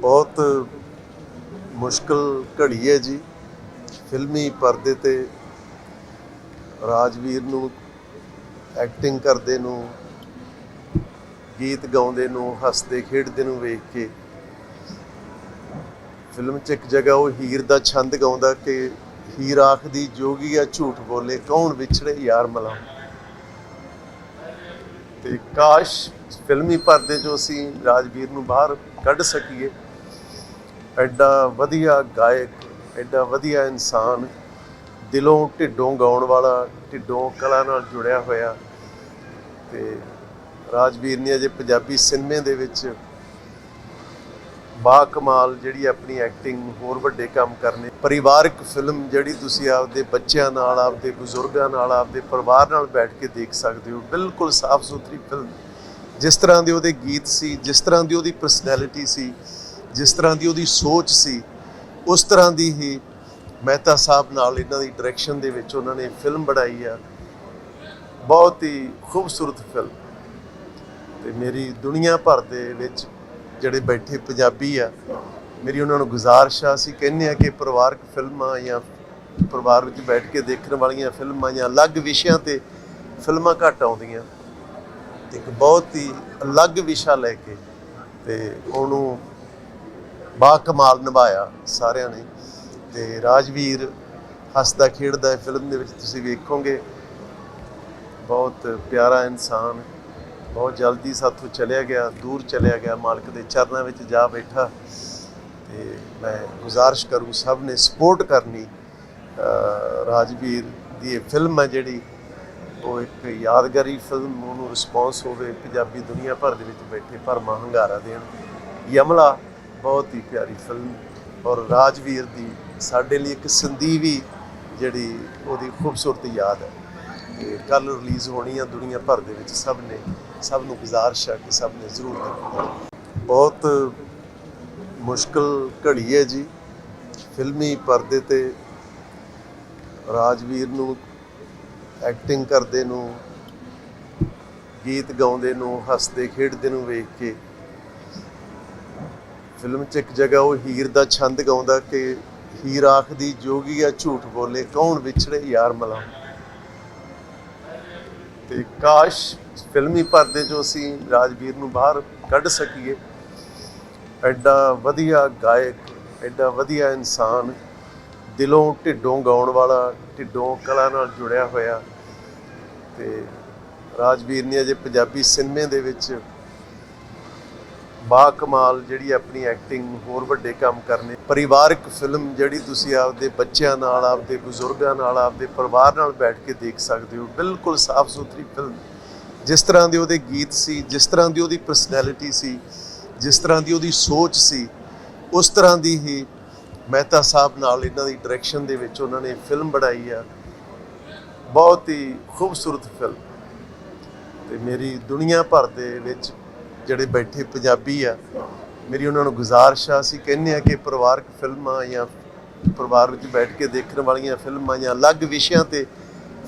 ਬਹੁਤ ਮੁਸ਼ਕਲ ਘੜੀ ਹੈ ਜੀ। ਫਿਲਮੀ ਪਰਦੇ ਤੇ ਰਾਜਵੀਰ ਨੂੰ ਐਕਟਿੰਗ ਕਰਦੇ ਨੂੰ, ਗੀਤ ਗਾਉਂਦੇ ਨੂੰ, ਹੱਸਦੇ ਖੇਡਦੇ ਨੂੰ ਵੇਖ ਕੇ ਫਿਲਮ 'ਚ ਇੱਕ ਜਗ੍ਹਾ ਉਹ ਹੀਰ ਦਾ ਛੰਦ ਗਾਉਂਦਾ ਕਿ ਹੀਰ ਆਖਦੀ, ਜੋਗੀ ਆ ਝੂਠ ਬੋਲੇ, ਕੌਣ ਵਿਛੜੇ ਯਾਰ ਮਲਾ ਤੇ ਕਾਸ਼ ਫਿਲਮੀ ਪਰਦੇ 'ਚੋਂ ਅਸੀਂ ਰਾਜਵੀਰ ਨੂੰ ਬਾਹਰ ਕੱਢ ਸਕੀਏ। ਐਡਾ ਵਧੀਆ ਗਾਇਕ, ਐਡਾ ਵਧੀਆ ਇਨਸਾਨ, ਦਿਲੋਂ ਢਿੱਡੋਂ ਗਾਉਣ ਵਾਲਾ, ਢਿੱਡੋਂ ਕਲਾ ਨਾਲ ਜੁੜਿਆ ਹੋਇਆ ਤੇ ਰਾਜਵੀਰ ਨੇ ਅਜੇ ਪੰਜਾਬੀ ਸਿਨੇਮੇ ਦੇ ਵਿੱਚ ਬਾ ਕਮਾਲ ਜਿਹੜੀ ਆਪਣੀ ਐਕਟਿੰਗ ਹੋਰ ਵੱਡੇ ਕੰਮ ਕਰਨੇ। ਪਰਿਵਾਰਕ ਫਿਲਮ ਜਿਹੜੀ ਤੁਸੀਂ ਆਪਦੇ ਬੱਚਿਆਂ ਨਾਲ, ਆਪਦੇ ਬਜ਼ੁਰਗਾਂ ਨਾਲ, ਆਪਦੇ ਪਰਿਵਾਰ ਨਾਲ ਬੈਠ ਕੇ ਦੇਖ ਸਕਦੇ ਹੋ। ਬਿਲਕੁਲ ਸਾਫ਼ ਸੁਥਰੀ ਫਿਲਮ ਜਿਸ ਤਰ੍ਹਾਂ ਦੇ ਉਹਦੇ ਗੀਤ ਸੀ, ਜਿਸ ਤਰ੍ਹਾਂ ਦੀ ਉਹਦੀ ਪਰਸਨੈਲਿਟੀ ਸੀ ਜਿਸ ਤਰ੍ਹਾਂ ਦੀ ਉਹਦੀ ਸੋਚ ਸੀ, ਉਸ ਤਰ੍ਹਾਂ ਦੀ ਹੀ ਮਹਿਤਾ ਸਾਹਿਬ ਨਾਲ ਇਹਨਾਂ ਦੀ ਡਾਇਰੈਕਸ਼ਨ ਦੇ ਵਿੱਚ ਉਹਨਾਂ ਨੇ ਫਿਲਮ ਬਣਾਈ ਆ। ਬਹੁਤ ਹੀ ਖੂਬਸੂਰਤ ਫਿਲਮ ਤੇ ਮੇਰੀ ਦੁਨੀਆ ਭਰ ਦੇ ਵਿੱਚ ਜਿਹੜੇ ਬੈਠੇ ਪੰਜਾਬੀ ਆ, ਮੇਰੀ ਉਹਨਾਂ ਨੂੰ ਗੁਜ਼ਾਰਿਸ਼ ਆ, ਅਸੀਂ ਕਹਿੰਦੇ ਆ ਕਿ ਪਰਿਵਾਰਕ ਫਿਲਮਾਂ ਜਾਂ ਪਰਿਵਾਰ ਵਿੱਚ ਬੈਠ ਕੇ ਦੇਖਣ ਵਾਲੀਆਂ ਫਿਲਮਾਂ ਜਾਂ ਅਲੱਗ ਵਿਸ਼ਿਆਂ ਤੇ ਫਿਲਮਾਂ ਘੱਟ ਆਉਂਦੀਆਂ। ਇੱਕ ਬਹੁਤ ਹੀ ਅਲੱਗ ਵਿਸ਼ਾ ਲੈ ਕੇ ਤੇ ਉਹਨੂੰ ਬਾ ਕਮਾਲ ਨਿਭਾਇਆ ਸਾਰਿਆਂ ਨੇ ਤੇ ਰਾਜਵੀਰ ਹੱਸਦਾ ਖੇਡਦਾ ਫਿਲਮ ਦੇ ਵਿੱਚ, ਤੁਸੀਂ ਵੇਖੋਗੇ। ਬਹੁਤ ਪਿਆਰਾ ਇਨਸਾਨ ਬਹੁਤ ਜਲਦੀ ਸਾਥੋਂ ਚਲਿਆ ਗਿਆ, ਦੂਰ ਚਲਿਆ ਗਿਆ, ਮਾਲਕ ਦੇ ਚਰਨਾਂ ਵਿੱਚ ਜਾ ਬੈਠਾ। ਤੇ ਮੈਂ ਗੁਜ਼ਾਰਿਸ਼ ਕਰੂੰ ਸਭ ਨੇ ਸਪੋਰਟ ਕਰਨੀ ਰਾਜਵੀਰ ਦੀ ਇਹ ਫਿਲਮ ਹੈ ਜਿਹੜੀ, ਉਹ ਇੱਕ ਯਾਦਗਾਰੀ ਫਿਲਮ, ਉਹਨੂੰ ਰਿਸਪੌਂਸ ਹੋਵੇ ਪੰਜਾਬੀ ਦੁਨੀਆ ਭਰ ਦੇ ਵਿੱਚ ਬੈਠੇ ਭਰਮਾ ਹੰਗਾਰਾ ਦੇਣ। ਯਮਲਾ ਬਹੁਤ ਹੀ ਪਿਆਰੀ ਫਿਲਮ ਔਰ ਰਾਜਵੀਰ ਦੀ ਸਾਡੇ ਲਈ ਇੱਕ ਸੰਦੀਵੀ ਜਿਹੜੀ ਉਹਦੀ ਖੂਬਸੂਰਤੀ ਯਾਦ ਹੈ ਤੇ ਕੱਲ ਰਿਲੀਜ਼ ਹੋਣੀ ਆ ਦੁਨੀਆ ਭਰ ਦੇ ਵਿੱਚ ਸਭ ਨੇ, ਸਭ ਨੂੰ ਗੁਜ਼ਾਰਿਸ਼ ਹੈ ਕਿ ਸਭ ਨੇ ਜ਼ਰੂਰ ਦੇਖਣਾ ਬਹੁਤ ਮੁਸ਼ਕਲ ਘੜੀ ਹੈ ਜੀ। ਫਿਲਮੀ ਪਰਦੇ ਤੇ ਰਾਜਵੀਰ ਨੂੰ ਐਕਟਿੰਗ ਕਰਦੇ ਨੂੰ, ਗੀਤ ਗਾਉਂਦੇ ਨੂੰ, ਹੱਸਦੇ ਖੇਡਦੇ ਨੂੰ ਵੇਖ ਕੇ ਫਿਲਮ 'ਚ ਇੱਕ ਜਗ੍ਹਾ ਉਹ ਹੀਰ ਦਾ ਛੰਦ ਗਾਉਂਦਾ ਕਿ ਹੀਰ ਆਖਦੀ, ਜੋਗੀ ਆ, ਝੂਠ ਬੋਲੇ, ਕੌਣ ਵਿਛੜੇ ਯਾਰ ਮਲਾ ਤੇ ਕਾਸ਼ ਫਿਲਮੀ ਪਰਦੇ 'ਚੋਂ ਅਸੀਂ ਰਾਜਵੀਰ ਨੂੰ ਬਾਹਰ ਕੱਢ ਸਕੀਏ, ਐਡਾ ਵਧੀਆ ਗਾਇਕ, ਐਡਾ ਵਧੀਆ ਇਨਸਾਨ ਦਿਲੋਂ ਢਿੱਡੋਂ ਗਾਉਣ ਵਾਲਾ, ਢਿੱਡੋਂ ਕਲਾ ਨਾਲ ਜੁੜਿਆ ਹੋਇਆ ਤੇ ਰਾਜਵੀਰ ਨੇ ਅਜੇ ਪੰਜਾਬੀ ਸਿਨੇਮੇ ਦੇ ਵਿੱਚ ਬਾ ਕਮਾਲ ਜਿਹੜੀ ਆਪਣੀ ਐਕਟਿੰਗ ਹੋਰ ਵੱਡੇ ਕੰਮ ਕਰਨੇ। ਪਰਿਵਾਰਕ ਫਿਲਮ ਜਿਹੜੀ ਤੁਸੀਂ ਆਪਦੇ ਬੱਚਿਆਂ ਨਾਲ, ਆਪਦੇ ਬਜ਼ੁਰਗਾਂ ਨਾਲ, ਆਪਦੇ ਪਰਿਵਾਰ ਨਾਲ ਬੈਠ ਕੇ ਦੇਖ ਸਕਦੇ ਹੋ। ਬਿਲਕੁਲ ਸਾਫ਼ ਸੁਥਰੀ ਫਿਲਮ ਜਿਸ ਤਰ੍ਹਾਂ ਦੇ ਉਹਦੇ ਗੀਤ ਸੀ, ਜਿਸ ਤਰ੍ਹਾਂ ਦੀ ਉਹਦੀ ਪਰਸਨੈਲਿਟੀ ਸੀ, ਜਿਸ ਤਰ੍ਹਾਂ ਦੀ ਉਹਦੀ ਸੋਚ ਸੀ, ਉਸ ਤਰ੍ਹਾਂ ਦੀ ਹੀ ਮਹਿਤਾ ਸਾਹਿਬ ਨਾਲ ਇਹਨਾਂ ਦੀ ਡਾਇਰੈਕਸ਼ਨ ਦੇ ਵਿੱਚ ਉਹਨਾਂ ਨੇ ਫਿਲਮ ਬਣਾਈ ਆ। ਬਹੁਤ ਹੀ ਖੂਬਸੂਰਤ ਫਿਲਮ ਤੇ ਮੇਰੀ ਦੁਨੀਆ ਭਰ ਦੇ ਵਿੱਚ ਜਿਹੜੇ ਬੈਠੇ ਪੰਜਾਬੀ ਆ, ਮੇਰੀ ਉਹਨਾਂ ਨੂੰ ਗੁਜ਼ਾਰਿਸ਼ ਆ, ਅਸੀਂ ਕਹਿੰਦੇ ਆ ਕਿ ਪਰਿਵਾਰਕ ਫਿਲਮਾਂ ਜਾਂ ਪਰਿਵਾਰ ਵਿੱਚ ਬੈਠ ਕੇ ਦੇਖਣ ਵਾਲੀਆਂ ਫਿਲਮਾਂ ਜਾਂ ਅਲੱਗ ਵਿਸ਼ਿਆਂ ਤੇ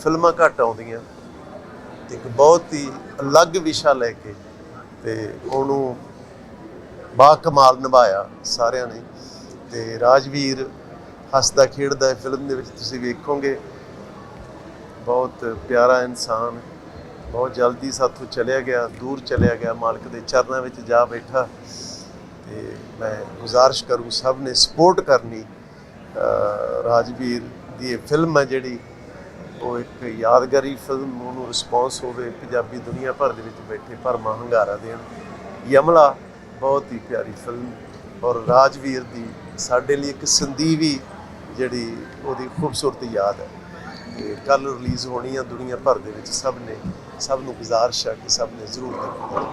ਫਿਲਮਾਂ ਘੱਟ ਆਉਂਦੀਆਂ। ਇੱਕ ਬਹੁਤ ਹੀ ਅਲੱਗ ਵਿਸ਼ਾ ਲੈ ਕੇ ਤੇ ਉਹਨੂੰ ਬਾ ਕਮਾਲ ਨਿਭਾਇਆ ਸਾਰਿਆਂ ਨੇ। ਤੇ ਰਾਜਵੀਰ ਹੱਸਦਾ ਖੇਡਦਾ ਫਿਲਮ ਦੇ ਵਿੱਚ ਤੁਸੀਂ ਵੇਖੋਗੇ। ਬਹੁਤ ਪਿਆਰਾ ਇਨਸਾਨ। ਬਹੁਤ ਜਲਦੀ ਸਾਥੋਂ ਚਲਿਆ ਗਿਆ, ਦੂਰ ਚਲਿਆ ਗਿਆ, ਮਾਲਕ ਦੇ ਚਰਨਾਂ ਵਿੱਚ ਜਾ ਬੈਠਾ। ਤੇ ਮੈਂ ਗੁਜ਼ਾਰਿਸ਼ ਕਰੂੰ ਸਭ ਨੇ ਸਪੋਰਟ ਕਰਨੀ। ਰਾਜਵੀਰ ਦੀ ਇਹ ਫਿਲਮ ਹੈ ਜਿਹੜੀ, ਉਹ ਇੱਕ ਯਾਦਗਾਰੀ ਫਿਲਮ, ਉਹਨੂੰ ਰਿਸਪੌਂਸ ਹੋਵੇ, ਪੰਜਾਬੀ ਦੁਨੀਆ ਭਰ ਦੇ ਵਿੱਚ ਬੈਠੇ ਭਰਮਾ ਹੰਗਾਰਾ ਦੇਣ। ਯਮਲਾ, ਬਹੁਤ ਹੀ ਪਿਆਰੀ ਫਿਲਮ। ਔਰ ਰਾਜਵੀਰ ਦੀ ਸਾਡੇ ਲਈ ਇੱਕ ਸੰਦੀਵੀ ਜਿਹੜੀ ਉਹਦੀ ਖੂਬਸੂਰਤ ਯਾਦ ਹੈ। ਤੇ ਕੱਲ ਰਿਲੀਜ਼ ਹੋਣੀ ਆ ਦੁਨੀਆ ਭਰ ਦੇ ਵਿੱਚ ਸਭ ਨੇ, ਸਭ ਨੂੰ ਗੁਜ਼ਾਰਿਸ਼ ਆ ਕਿ ਸਭ ਨੇ ਜ਼ਰੂਰ ਦੇਖਣਾ।